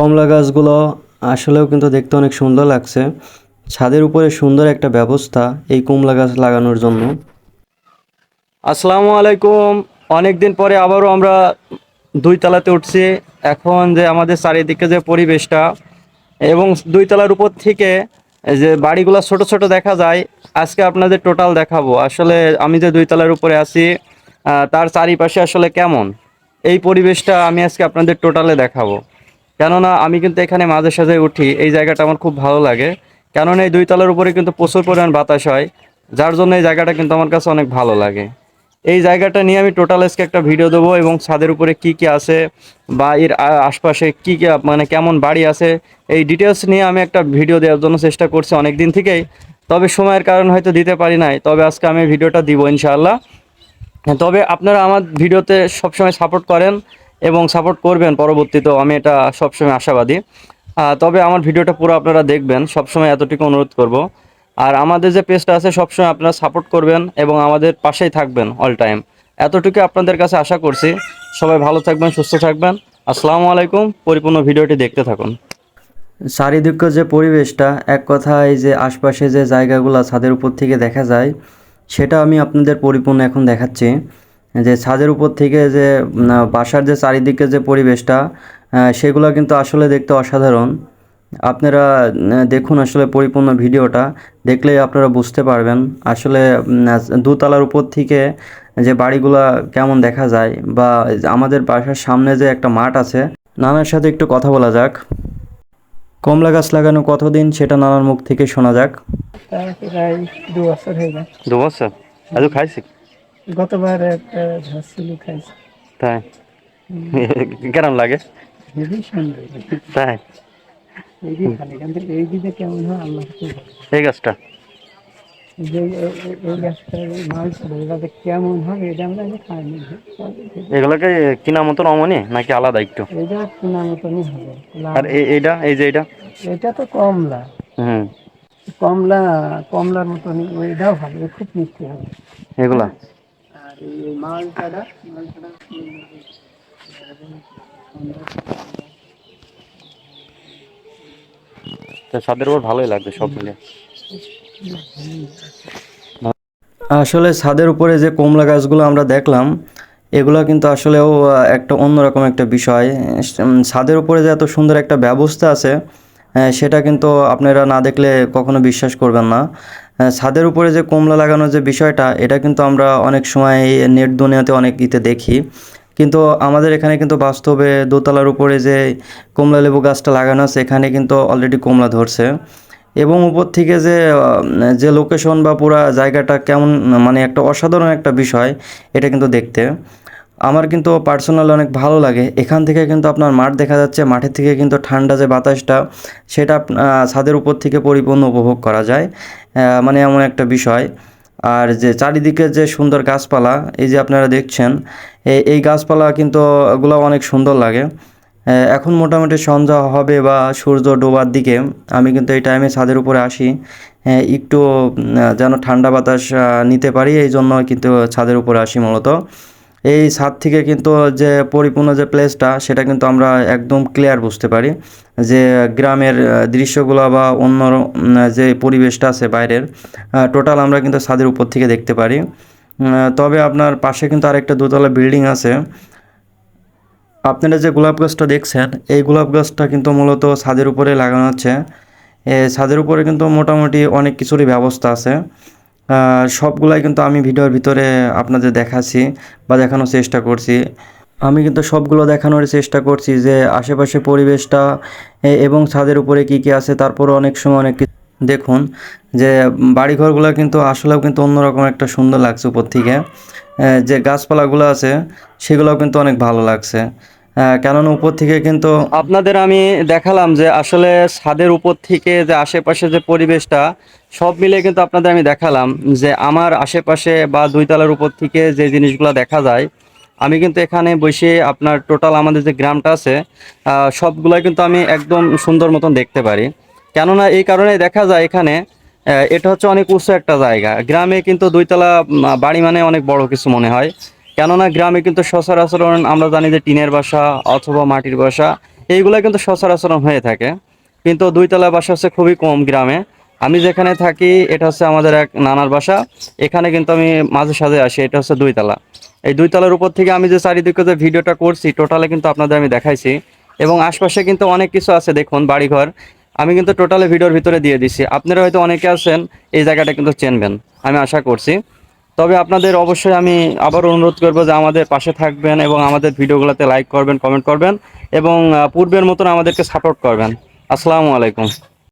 কমলা গাছগুলো আসলেও কিন্তু দেখতে অনেক সুন্দর লাগছে। ছাদের উপরে সুন্দর একটা ব্যবস্থা এই কমলা গাছ লাগানোর জন্য। আসসালামু আলাইকুম। অনেক দিন পরে আবারও আমরা দুই তলাতে উঠছি। এখন যে আমাদের চারিদিকে যে পরিবেশটা এবং দুই তলার উপর থেকে যে বাড়িগুলো ছোট ছোট দেখা যায়, আজকে আপনাদের টোটাল দেখাবো। আসলে আমি যে দুই তলার উপরে আছি তার চারিপাশে আসলে কেমন? এই পরিবেশটা আমি আজকে আপনাদের টোটালে দেখাবো। কেননা আমি কিন্তু এখানে মাঝে সাঝে উঠি, এই জায়গাটা আমার খুব ভালো লাগে। কেননা এই দুই তলার উপরে কিন্তু প্রচুর পরিমাণ বাতাস হয়, যার জন্য এই জায়গাটা কিন্তু আমার কাছে অনেক ভালো লাগে। এই জায়গাটা নিয়ে আমি টোটাল আজকে একটা ভিডিও দেবো এবং ছাদের উপরে কি কি আছে বা এর আশপাশে কি কি মানে কেমন বাড়ি আছে, এই ডিটেলস নিয়ে আমি একটা ভিডিও দেওয়ার জন্য চেষ্টা করছি অনেক দিন থেকেই। তবে সময়ের কারণ হয়তো দিতে পারি নাই, তবে আজকে আমি ভিডিওটা দিব ইনশাআল্লাহ। তবে আপনারা আমার ভিডিওতে সবসময় সাপোর্ট করেন এবং সাপোর্ট করবেন পরবর্তীতেও, আমি এটা সবসময় আশাবাদী। তবে আমার ভিডিওটা পুরো আপনারা দেখবেন, সবসময় এতটুকু অনুরোধ করব। আর আমাদের যে পেজটা আছে, সবসময় আপনারা সাপোর্ট করবেন এবং আমাদের পাশেই থাকবেন অল টাইম এতটুকু আপনাদের কাছে আশা করছি। সবাই ভালো থাকবেন, সুস্থ থাকবেন। আসসালামু আলাইকুম। পরিপূর্ণ ভিডিওটি দেখতে থাকুন। চারিদিকে যে পরিবেশটা, এক কথায় যে আশপাশে যে জায়গাগুলো ছাদের উপর থেকে দেখা যায়, সেটা আমি আপনাদের পরিপূর্ণ এখন দেখাচ্ছি। যে ছাদের উপর থেকে যে বাসার যে চারিদিকে যে পরিবেশটা সেগুলো কিন্তু আসলে দেখতে অসাধারণ। আপনারা দেখুন আসলে পরিপূর্ণ ভিডিওটা দেখলেই আপনারা বুঝতে পারবেন আসলে দোতলার উপর থেকে যে বাড়িগুলা কেমন দেখা যায় বা আমাদের বাসার সামনে যে একটা মাঠ আছে নানার সাথে একটু কথা বলা যাক। কমলা গাছ লাগানো কতদিন সেটা নানার মুখ থেকে শোনা যাক। প্রায় দু বছর হয়ে যায় দু বছর? আজও খাইছি? গতবার একটা ঝাঁসিলি খাইছি। তাই? কেমন লাগে? হেবি সুন্দর। তাই? হেবি ভালো কিন্তু এই দিকে কেমন হয় আল্লাহ এই গাছটা? এই এগুলোকে কিনা মতন অমনি নাকি আলাদা একটু? আর এই- এইটা এই যে এটা এটা তো কমলা। হুম। কমলা কমলার মতনই এটাও ভালো খুব মিষ্টি হবে। এগুলা? এই এই মালটাটা মালটাটা তো ছাদের উপর ভালোই লাগবে সব মিলে। আসলে ছাদের উপরে যে কমলা গাছগুলো আমরা দেখলাম এগুলো কিন্তু আসলেও একটা অন্যরকম একটা বিষয়। ছাদের উপরে যে এত সুন্দর একটা ব্যবস্থা আছে সেটা কিন্তু আপনারা না দেখলে কখনো বিশ্বাস করবেন না। ছাদের উপরে যে কমলা লাগানোর যে বিষয়টা, এটা কিন্তু আমরা অনেক সময় নেট দুনিয়াতে অনেক ইতে দেখি। কিন্তু আমাদের এখানে কিন্তু বাস্তবে দোতলার উপরে যে কমলা লেবু গাছটা লাগানো আছে, এখানে কিন্তু অলরেডি কমলা ধরছে। এবং উপর থেকে যে যে লোকেশন বা পুরা জায়গাটা কেমন মানে একটা অসাধারণ একটা বিষয়, এটা কিন্তু দেখতে। আমার কিন্তু পার্সোনালি অনেক ভালো লাগে। এখান থেকে কিন্তু আপনার মাঠ দেখা যাচ্ছে, মাঠের থেকে কিন্তু ঠান্ডা যে বাতাসটা, সেটা ছাদের উপর থেকে পরিপূর্ণ উপভোগ করা যায়। মানে এমন একটা বিষয়। আর যে চারিদিকে যে সুন্দর গাছপালা, এই যে আপনারা দেখছেন এই গাছপালা কিন্তু এগুলো অনেক সুন্দর লাগে। এখন মোটামুটি সন্ধ্যা হবে বা সূর্য ডোবার দিকে, আমি কিন্তু এই টাইমে ছাদের উপরে আসি। একটু যেন ঠান্ডা বাতাস নিতে পারি এই জন্য কিন্তু ছাদের উপরে আসি মূলত। এই ছাদ থেকে কিন্তু যে পরিপূর্ণ যে প্লেসটা সেটা কিন্তু আমরা একদম ক্লিয়ার বুঝতে পারি যে গ্রামের দৃশ্যগুলো বা অন্য যে পরিবেশটা আছে বাইরের টোটাল আমরা কিন্তু ছাদের উপর থেকে দেখতে পারি। তবে আপনার পাশে কিন্তু আরেকটা দোতলা বিল্ডিং আছে। আপনারা যে গোলাপ গাছটা দেখছেন, এই গোলাপ গাছটা কিন্তু মূলত ছাদের উপরে লাগানো হচ্ছে ছাদের উপরে কিন্তু মোটামুটি অনেক কিছুরই ব্যবস্থা আছে। সবগুলাই কিন্তু আমি ভিডিওর ভিতরে আপনাদের দেখাচ্ছি বা দেখানোর চেষ্টা করছি। আমি কিন্তু সবগুলো দেখানোর চেষ্টা করছি যে আশেপাশে পরিবেশটা এবং ছাদের উপরে কি কি আছে তারপরে অনেক সময় অনেক দেখুন যে বাড়িঘরগুলো কিন্তু আসলেও কিন্তু অন্যরকম একটা সুন্দর লাগছে উপর থেকে। যে গাছপালাগুলো আছে, সেগুলোও কিন্তু অনেক ভালো লাগছে। কেননা উপর থেকে কিন্তু আপনাদের আমি দেখালাম যে আসলে ছাদের উপর থেকে যে আশেপাশে যে পরিবেশটা সব মিলে কিন্তু আপনাদের আমি দেখালাম যে আমার আশেপাশে বা দুই তলার উপর থেকে যে জিনিসগুলো দেখা যায় আমি কিন্তু এখানে বসে আপনার টোটাল আমাদের যে গ্রামটা আছে আহ, সবগুলাই কিন্তু আমি একদম সুন্দর মতন দেখতে পারি। কেননা এই কারণে দেখা যায় এখানে এটা হচ্ছে অনেক উঁচু একটা জায়গা। গ্রামে কিন্তু দুইতলা বাড়ি মানে অনেক বড় কিছু মনে হয়। কেননা গ্রামে কিন্তু সচরাচর আমরা জানি যে টিনের বাসা অথবা মাটির বাসা, এইগুলো কিন্তু সচরাচর হয়ে থাকে। কিন্তু দুইতলা বাসা হচ্ছে খুবই কম গ্রামে। আমি যেখানে থাকি, এটা হচ্ছে আমাদের এক নানার বাসা। এখানে কিন্তু আমি মাঝে সাঝে আসি, এটা হচ্ছে দুইতলা। এই দুইতলার উপর থেকে আমি যে চারিদিকে যে ভিডিওটা করছি, টোটালে কিন্তু আপনাদের আমি দেখাইছি। এবং আশপাশে কিন্তু অনেক কিছু আছে, দেখুন, বাড়িঘর। আমি কিন্তু টোটালে ভিডিওর ভিতরে দিয়ে দিছি। আপনারা হয়তো অনেকে আছেন, এই জায়গাটা কিন্তু চেনবেন, আমি আশা করছি। তবে আপনাদের অবশ্যই আমি আবার অনুরোধ করব যে আমাদের পাশে থাকবেন এবং আমাদের ভিডিওগুলোতে লাইক করবেন কমেন্ট করবেন এবং পূর্বের মতন আমাদেরকে সাপোর্ট করবেন। আসসালামু আলাইকুম।